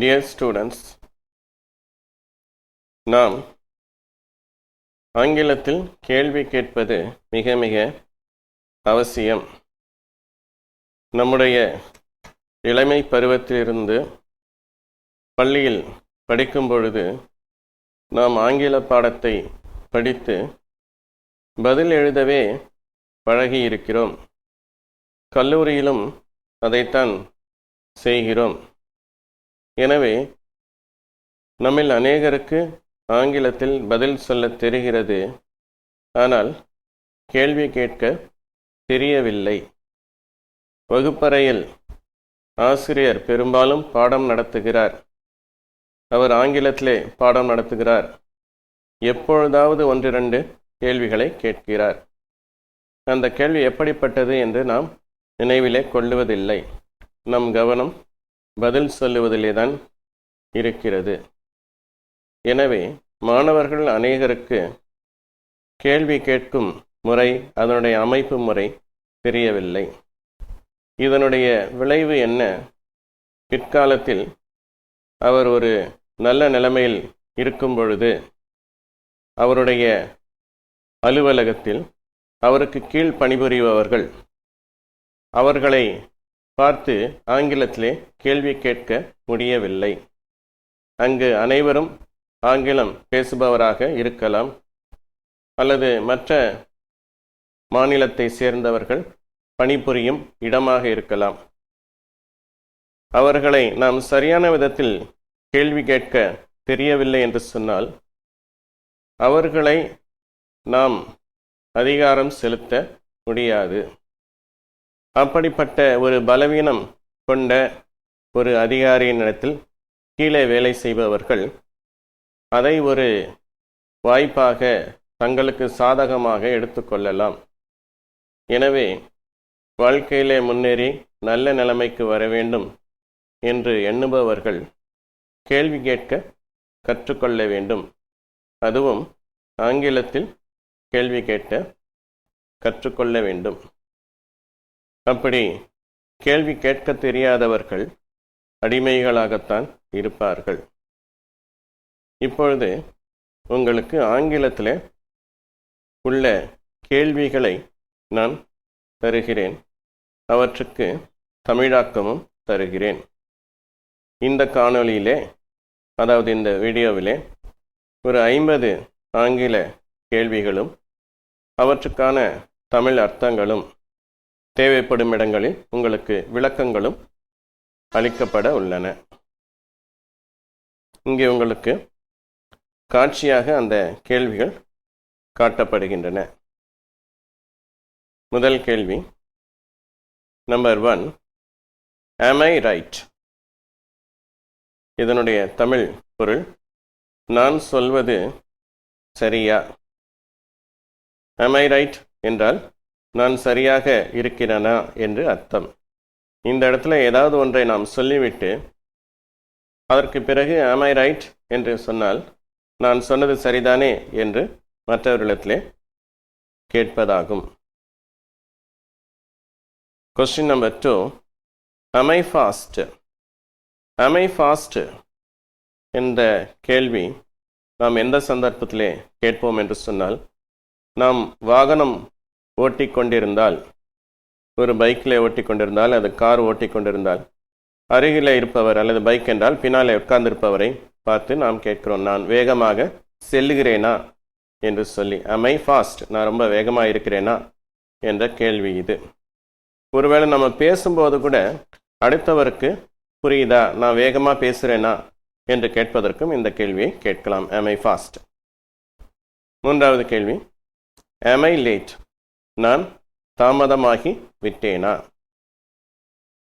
Dear students நாம் ஆங்கிலத்தில் கேள்வி கேட்பது மிக மிக அவசியம். நம்முடைய இளமை பருவத்திலிருந்து பள்ளியில் படிக்கும் பொழுது நாம் ஆங்கில பாடத்தை படித்து பதில் எழுதவே பழகியிருக்கிறோம் கல்லூரியிலும் அதைத்தான் செய்கிறோம். எனவே நம்மில் அநேகருக்கு ஆங்கிலத்தில் பதில் சொல்ல தெரிகிறது. ஆனால் கேள்வி கேட்க தெரியவில்லை. வகுப்பறையில் ஆசிரியர் பெரும்பாலும் பாடம் நடத்துகிறார். அவர் ஆங்கிலத்திலே பாடம் நடத்துகிறார். எப்பொழுதாவது ஒன்றிரண்டு கேள்விகளை கேட்கிறார். அந்த கேள்வி எப்படிப்பட்டது என்று நாம் நினைவிலே கொள்ளுவதில்லை. நம் கவனம் பதில் சொல்லுவதிலே தான் இருக்கிறது. எனவே மாணவர்கள் அநேகருக்கு கேள்வி கேட்கும் முறை அதனுடைய அமைப்பு முறை தெரியவில்லை. இதனுடைய விளைவு என்ன? பிற்காலத்தில் அவர் ஒரு நல்ல நிலைமையில் இருக்கும் பொழுது அவருடைய அலுவலகத்தில் அவருக்கு கீழ் பணிபுரிபவர்கள் அவர்களை பார்த்து ஆங்கிலத்திலே கேள்வி கேட்க முடியவில்லை. அங்கு அனைவரும் ஆங்கிலம் பேசுபவராக இருக்கலாம். அல்லது மற்ற மாநிலத்தை சேர்ந்தவர்கள் பணிபுரியும் இடமாக இருக்கலாம். அவர்களை நாம் சரியான விதத்தில் கேள்வி கேட்க தெரியவில்லை என்று சொன்னால் அவர்களை நாம் அதிகாரம் செலுத்த முடியாது. அப்படிப்பட்ட ஒரு பலவீனம் கொண்ட ஒரு அதிகாரியின் இடத்தில் கீழே வேலை செய்பவர்கள் அதை ஒரு வாய்ப்பாக தங்களுக்கு சாதகமாக எடுத்துக்கொள்ளலாம் எனவே வாழ்க்கையிலே முன்னேறி நல்ல நிலைமைக்கு வர வேண்டும் என்று எண்ணுபவர்கள் கேள்வி கேட்க கற்றுக்கொள்ள வேண்டும். அதுவும் ஆங்கிலத்தில் கேள்வி கேட்க கற்றுக்கொள்ள வேண்டும். அப்படி கேள்வி கேட்க தெரியாதவர்கள் அடிமைகளாகத்தான் இருப்பார்கள். இப்பொழுது உங்களுக்கு ஆங்கிலத்தில் உள்ள கேள்விகளை நான் தருகிறேன். அவற்றுக்கு தமிழாக்கமும் தருகிறேன். இந்த காணொளியிலே அதாவது இந்த வீடியோவிலே ஒரு ஐம்பது ஆங்கில கேள்விகளும் அவற்றுக்கான தமிழ் அர்த்தங்களும் தேவைப்படும் இடங்களில் உங்களுக்கு விளக்கங்களும் அளிக்கப்பட உள்ளன. இங்கே உங்களுக்கு காட்சியாக அந்த கேள்விகள் காட்டப்படுகின்றன. முதல் கேள்வி நம்பர் ஒன் ஆம் ஐ ரைட் இதனுடைய தமிழ் பொருள் நான் சொல்வது சரியா? ஆம் ஐ ரைட் என்றால் நான் சரியாக இருக்கிறேனா என்று அர்த்தம். இந்த இடத்துல ஏதாவது ஒன்றை நாம் சொல்லிவிட்டு அதற்கு பிறகு ஆம் ஐ ரைட் என்று சொன்னால் நான் சொன்னது சரிதானே என்று மற்றவர்களிடத்திலே கேட்பதாகும். Question number two am I fast am I fast என்ற கேள்வி நாம் எந்த சந்தர்ப்பத்திலே கேட்போம் என்று சொன்னால் நாம் வாகனம் ஓட்டி கொண்டிருந்தால் ஒரு பைக்கில் ஓட்டி கொண்டிருந்தால் அது கார் ஓட்டி கொண்டிருந்தால் அருகில் இருப்பவர் அல்லது பைக் என்றால் பின்னாலே உட்கார்ந்திருப்பவரை பார்த்து நாம் கேட்கிறோம் நான் வேகமாக செல்லுகிறேனா? என்று சொல்லி அமை ஃபாஸ்ட் நான் ரொம்ப வேகமாக இருக்கிறேனா? என்ற கேள்வி இது. ஒருவேளை நம்ம பேசும்போது கூட அடுத்தவருக்கு புரியுதா நான் வேகமாக பேசுகிறேனா? என்று கேட்பதற்கும் இந்த கேள்வியை கேட்கலாம். ஐ ஃபாஸ்ட் மூன்றாவது கேள்வி ஐ லேட் நான் தாமதமாகி விட்டேனா?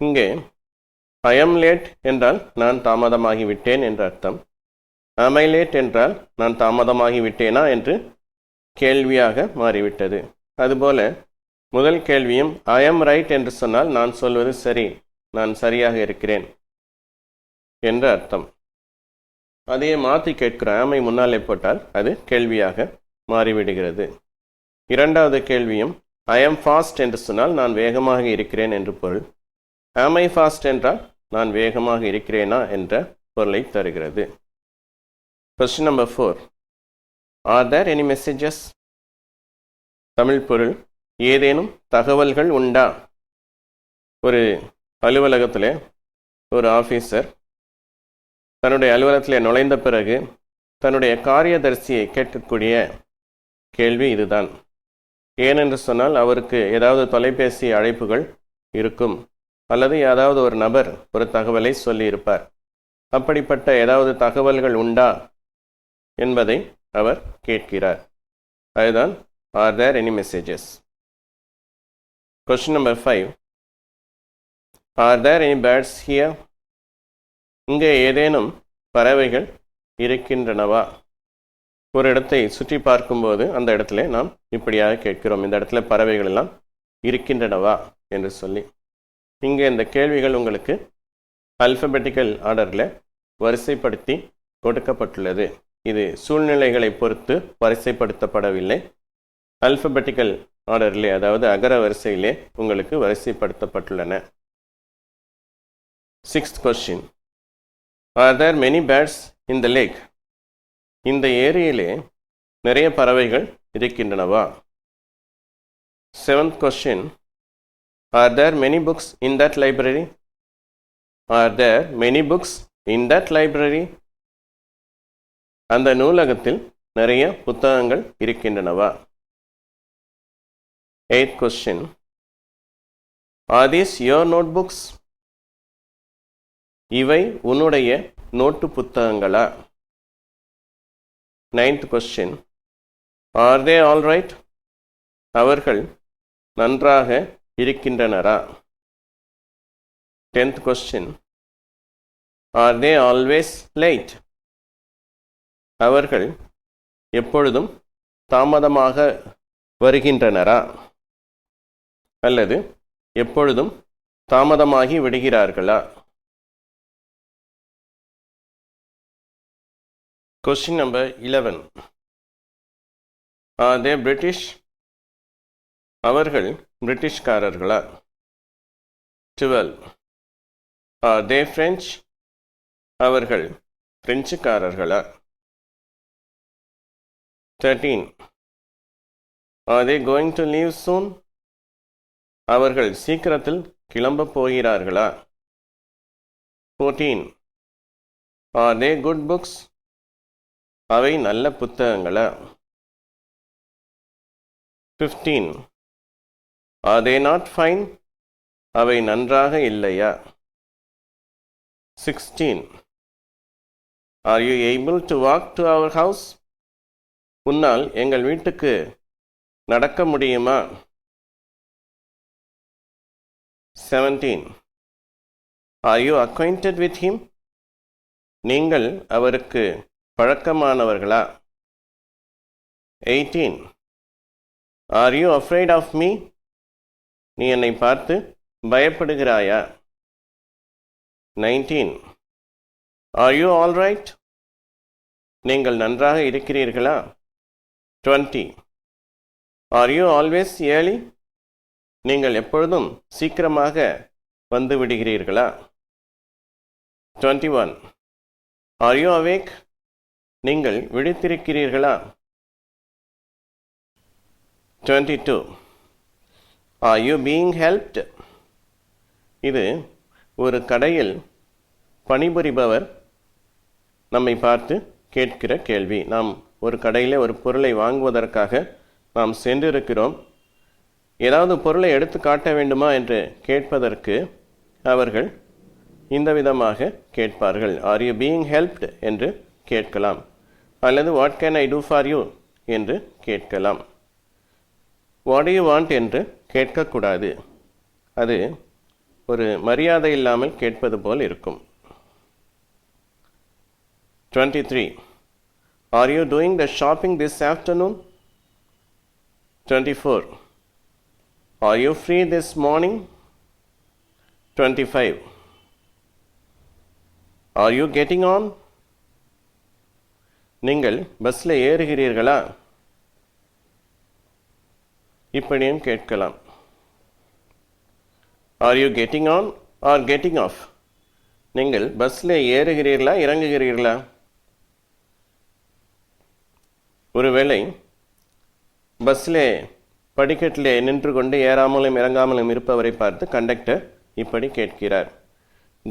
இங்கே ஐஎம் லேட் என்றால் நான் தாமதமாகி விட்டேன் என்ற அர்த்தம். அமை லேட் என்றால் நான் தாமதமாகி விட்டேனா என்று கேள்வியாக மாறிவிட்டது. அதுபோல முதல் கேள்வியும் ஐ எம் ரைட் என்று சொன்னால் நான் சொல்வது சரி நான் சரியாக இருக்கிறேன் என்று அர்த்தம். அதையே மாற்றி கேட்கிற ஆமை முன்னாலே போட்டால் அது கேள்வியாக மாறிவிடுகிறது. இரண்டாவது கேள்வியும் ஐ எம் ஃபாஸ்ட் என்று சொன்னால் நான் வேகமாக இருக்கிறேன் என்று பொருள். ஆம் ஐ ஃபாஸ்ட் என்றால் நான் வேகமாக இருக்கிறேனா என்ற பொருளை தருகிறது. Question number four are there any messages Tamil பொருள். ஏதேனும் தகவல்கள் உண்டா? ஒரு அலுவலகத்தில் ஒரு ஆஃபீஸர் தன்னுடைய அலுவலகத்தில் நுழைந்த பிறகு தன்னுடைய காரியதர்சியை கேட்கக்கூடிய கேள்வி இதுதான். ஏனென்று சொன்னால் அவருக்கு ஏதாவது தொலைபேசி அழைப்புகள் இருக்கும். அல்லது ஏதாவது ஒரு நபர் ஒரு தகவலை சொல்லியிருப்பார். அப்படிப்பட்ட ஏதாவது தகவல்கள் உண்டா? என்பதை அவர் கேட்கிறார். அதுதான் are there any messages question number five are there any birds here இங்கே ஏதேனும் பறவைகள் இருக்கின்றனவா? ஒரு இடத்தை சுற்றி பார்க்கும்போது அந்த இடத்துல நாம் இப்படியாக கேட்கிறோம். இந்த இடத்துல பறவைகள் எல்லாம் இருக்கின்றனவா என்று சொல்லி. இங்கே இந்த கேள்விகள் உங்களுக்கு அல்பபெட்டிக்கல் ஆர்டரில் வரிசைப்படுத்தி கொடுக்கப்பட்டுள்ளது இது சூழ்நிலைகளை பொறுத்து வரிசைப்படுத்தப்படவில்லை. அல்பபெட்டிக்கல் ஆர்டரிலே அதாவது அகர வரிசையிலே உங்களுக்கு வரிசைப்படுத்தப்பட்டுள்ளன. Sixth question are there many birds in the lake இந்த ஏரியிலே நிறைய பறவைகள் இருக்கின்றனவா? Seventh question are there many books in that library are there many books in that library அந்த நூலகத்தில் நிறைய புத்தகங்கள் இருக்கின்றனவா? Eight question are these your note books இவை உன்னுடைய நோட்டு புத்தகங்களா? Ninth question are they all right அவர்கள் நன்றாக இருக்கின்றனரா? Tenth question are they always late அவர்கள் எப்பொழுதும் தாமதமாக வருகின்றனரா? அல்லது எப்பொழுதும் தாமதமாகி விடுகிறார்களா? Question number 11. Are they British? அவர்கள் பிரிட்டிஷ்காரர்களா? டுவெல் ஆர் தே ஃப்ரெஞ்ச் அவர்கள் பிரெஞ்சுக்காரர்களா? Thirteen are they going to leave soon அவர்கள் சீக்கிரத்தில் கிளம்ப போகிறார்களா? Fourteen are they good books அவை நல்ல புத்தகங்களா? Fifteen are they not fine அவை நன்றாக இல்லையா? Sixteen are you able to walk to our house உன்னால் எங்கள் வீட்டுக்கு நடக்க முடியுமா? Seventeen are you acquainted with him நீங்கள் அவருக்கு பழக்கமானவர்களா? Eighteen are you afraid of me நீ என்னை பார்த்து பயப்படுகிறாயா? Nineteen are you all right நீங்கள் நன்றாக இருக்கிறீர்களா? Twenty are you always early நீங்கள் எப்பொழுதும் சீக்கிரமாக வந்து விடுகிறீர்களா? Twenty one are you awake நீங்கள் விழித்திருக்கிறீர்களா? Twenty two are you being helped இது ஒரு கடையில் பணிபுரிபவர் நம்மை பார்த்து கேட்கிற கேள்வி. நாம் ஒரு கடையில் ஒரு பொருளை வாங்குவதற்காக நாம் சென்றிருக்கிறோம். ஏதாவது பொருளை எடுத்து காட்ட வேண்டுமா என்று கேட்பதற்கு அவர்கள் இந்த விதமாக கேட்பார்கள். ஆர் யூ பீயிங் ஹெல்ப்டு என்று கேட்கலாம். அல்லது what can I do for you என்று கேட்கலாம். வாட் யூ வாண்ட் என்று கேட்கக்கூடாது. அது ஒரு மரியாதை இல்லாமல் கேட்பது போல் இருக்கும். Twenty three are you doing the shopping this afternoon twenty four are you free this morning twenty five are you getting on நீங்கள் பஸ்ஸில் ஏறுகிறீர்களா? இப்படியும் கேட்கலாம். Are you getting on or getting off நீங்கள் பஸ்ஸில் ஏறுகிறீர்களா இறங்குகிறீர்களா? ஒருவேளை பஸ்ஸில் படிக்கட்டிலே நின்று கொண்டு ஏறாமலும் இறங்காமலும் இருப்பவரை பார்த்து கண்டக்டர் இப்படி கேட்கிறார்.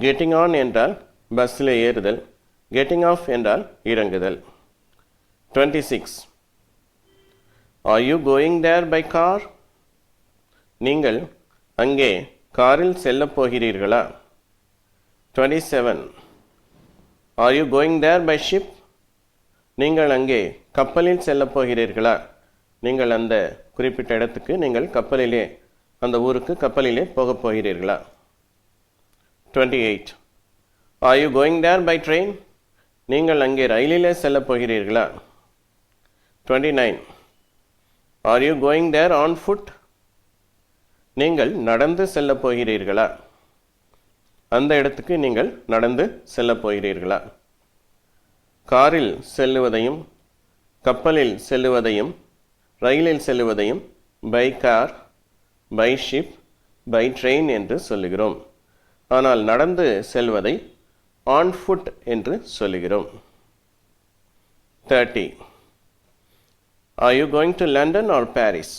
கெட்டிங் ஆன் என்றால் பஸ்ஸில் ஏறுதல் கெட்டிங் ஆஃப் என்றால் இறங்குதல். Twenty six are you going there by car நீங்கள் அங்கே காரில் செல்லப் போகிறீர்களா? Twenty seven are you going there by ship நீங்கள் அங்கே கப்பலில் செல்லப் போகிறீர்களா? நீங்கள் அந்த குறிப்பிட்ட இடத்துக்கு நீங்கள் கப்பலிலே அந்த ஊருக்கு கப்பலிலே போகப் போகிறீர்களா? Twenty eight are you going there by train நீங்கள் அங்கே ரயிலிலே செல்லப் போகிறீர்களா? Twenty nine are you going there on foot நீங்கள் நடந்து செல்லப் போகிறீர்களா? அந்த இடத்துக்கு நீங்கள் நடந்து செல்லப் போகிறீர்களா? காரில் செல்லுவதையும் கப்பலில் செல்லுவதையும் ரயிலில் செல்லுவதையும் by car by ship by train என்று சொல்லுகிறோம். ஆனால் நடந்து செல்வதை ஆன் ஃபுட் என்று சொல்லுகிறோம். Thirty are you going to London or Paris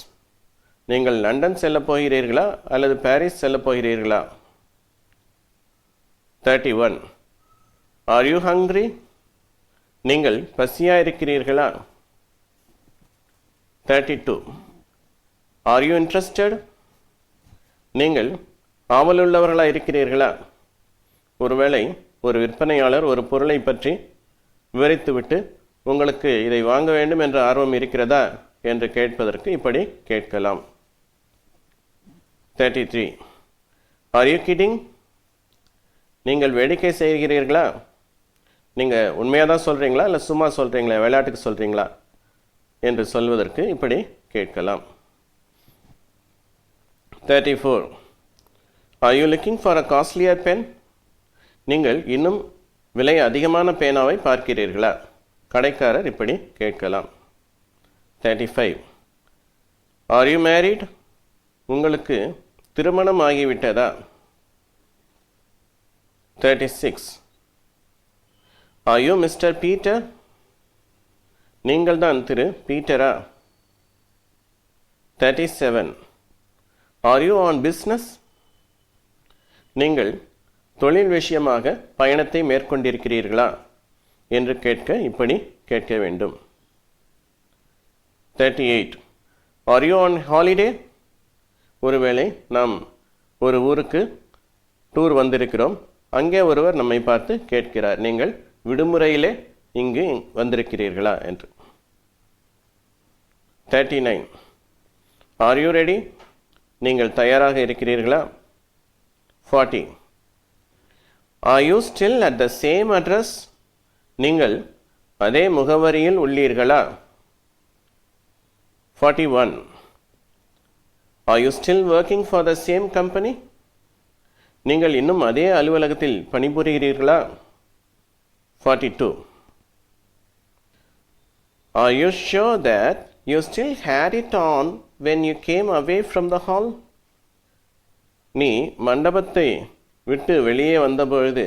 நீங்கள் லண்டன் செல்ல போகிறீர்களா அல்லது பாரிஸ் செல்ல போகிறீர்களா? Thirty one are you hungry நீங்கள் பசியாக இருக்கிறீர்களா? Thirty two are you interested நீங்கள் ஆவலுள்ளவர்களாக இருக்கிறீர்களா? ஒருவேளை ஒரு விற்பனையாளர் ஒரு பொருளை பற்றி விவரித்துவிட்டு உங்களுக்கு இதை வாங்க வேண்டும் என்ற ஆர்வம் இருக்கிறதா என்று கேட்பதற்கு இப்படி கேட்கலாம். Thirty three are you kidding நீங்கள் வேடிக்கை செய்கிறீர்களா? நீங்கள் உண்மையாக தான் சொல்கிறீங்களா இல்லை சும்மா சொல்கிறீங்களா விளையாட்டுக்கு சொல்கிறீங்களா என்று சொல்வதற்கு இப்படி கேட்கலாம். Thirty four are you looking for a costlier pen நீங்கள் இன்னும் விலை அதிகமான பேனாவை பார்க்கிறீர்களா? கடைக்காரர் இப்படி கேட்கலாம். Thirty five are you married உங்களுக்கு திருமணம் ஆகிவிட்டதா? Thirty six are you mister Peter நீங்கள் தான் திரு பீட்டரா? Thirty seven are you on business நீங்கள் தொழில் விஷயமாக பயணத்தை மேற்கொண்டிருக்கிறீர்களா? என்று கேட்க இப்படி கேட்க வேண்டும். Thirty eight are you on holiday ஒருவேளை நாம் ஒரு ஊருக்கு டூர் வந்திருக்கிறோம். அங்கே ஒருவர் நம்மை பார்த்து கேட்கிறார். நீங்கள் விடுமுறையிலே இங்கு வந்திருக்கிறீர்களா என்று. Thirty nine are you ready நீங்கள் தயாராக இருக்கிறீர்களா? Forty are you still at the same address நீங்கள் அதே முகவரியில் உள்ளீர்களா? Forty one are you still working for the same company நீங்கள் இன்னும் அதே அலுவலகத்தில் பணிபுரிகிறீர்களா? Forty two are you sure that you still had it on when you came away from the hall நீ மண்டபத்தை விட்டு வெளியே வந்தபொழுது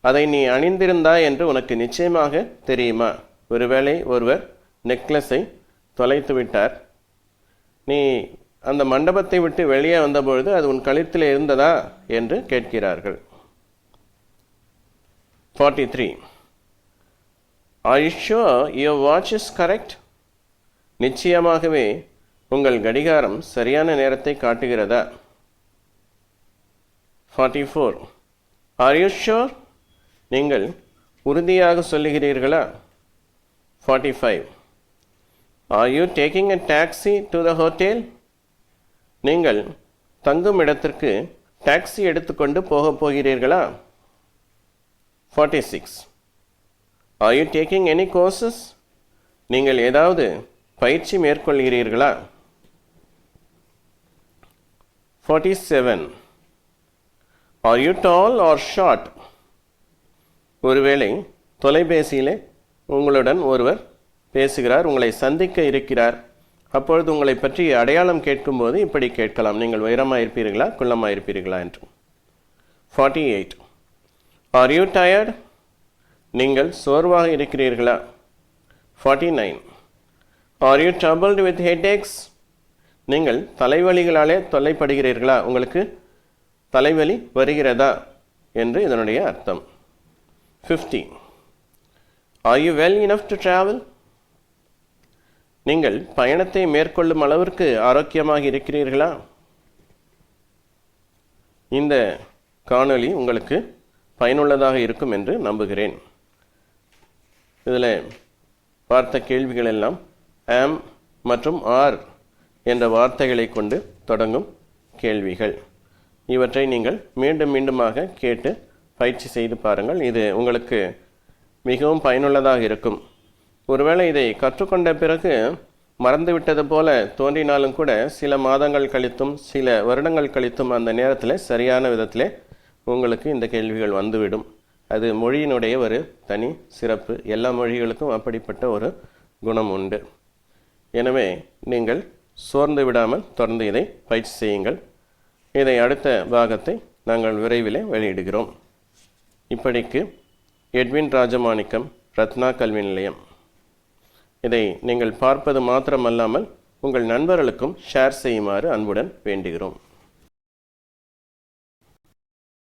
அதை நீ அணிந்திருந்தாய் என்று உனக்கு நிச்சயமாக தெரியுமா? ஒருவேளை ஒருவர் நெக்லஸை தொலைத்து விட்டார். நீ அந்த மண்டபத்தை விட்டு வெளியே வந்தபொழுது அது உன் கழுத்தில் இருந்ததா? என்று கேட்கிறார்கள். Forty three are your watch is correct நிச்சயமாகவே உங்கள் கடிகாரம் சரியான நேரத்தை காட்டுகிறதா? Forty four are you sure நீங்கள் உறுதியாக சொல்லுகிறீர்களா? Forty five are you taking a taxi to the hotel நீங்கள் தங்கும் இடத்திற்கு டாக்ஸி எடுத்துக்கொண்டு போகப் போகிறீர்களா? Forty six are you taking any courses நீங்கள் ஏதாவது பயிற்சி மேற்கொள்கிறீர்களா? Forty seven are you tall or short ஒருவேளை தொலைபேசியிலே உங்களுடன் ஒருவர் பேசுகிறார் உங்களை சந்திக்க இருக்கிறார். அப்பொழுது உங்களை பற்றி அடையாளம் கேட்கும்போது இப்படி கேட்கலாம். நீங்கள் உயரமாக இருப்பீர்களா குள்ளமாக இருப்பீர்களா என்று. Forty eight are you tired நீங்கள் சோர்வாக இருக்கிறீர்களா? Forty nine are you troubled with headaches நீங்கள் தலைவலிகளாலே தொல்லைப்படுகிறீர்களா? உங்களுக்கு தலைவலி வருகிறதா? என்று இதனுடைய அர்த்தம். Fifty are you well enough to travel நீங்கள் பயணத்தை மேற்கொள்ளும் அளவிற்கு ஆரோக்கியமாக இருக்கிறீர்களா? இந்த காணொளி உங்களுக்கு பயனுள்ளதாக இருக்கும் என்று நம்புகிறேன். இதில் பார்த்த கேள்விகள் எல்லாம் ஆம் மற்றும் ஆர் என்ற வார்த்தைகளை கொண்டு தொடங்கும் கேள்விகள். இவற்றை நீங்கள் மீண்டும் மீண்டுமாக கேட்டு பயிற்சி செய்து பாருங்கள். இது உங்களுக்கு மிகவும் பயனுள்ளதாக இருக்கும். ஒருவேளை இதை கற்றுக்கொண்ட பிறகு மறந்துவிட்டது போல தோன்றினாலும் கூட சில மாதங்கள் கழித்தும் சில வருடங்கள் கழித்தும் அந்த நேரத்தில் சரியான விதத்தில் உங்களுக்கு இந்த கேள்விகள் வந்துவிடும். அது மொழியினுடைய ஒரு தனி சிறப்பு. எல்லா மொழிகளுக்கும் அப்படிப்பட்ட ஒரு குணம் உண்டு. எனவே நீங்கள் சோர்ந்து விடாமல் தொடர்ந்து இதை பயிற்சி செய்யுங்கள். இதை அடுத்த பாகத்தை நாங்கள் விரைவில் வெளியிடுகிறோம். இப்படிக்கு எட்வின் ராஜமாணிக்கம் ரத்னா கல்வி நிலையம். இதை நீங்கள் பார்ப்பது மாத்திரமல்லாமல் உங்கள் நண்பர்களுக்கும் ஷேர் செய்யுமாறு அன்புடன் வேண்டுகிறோம்.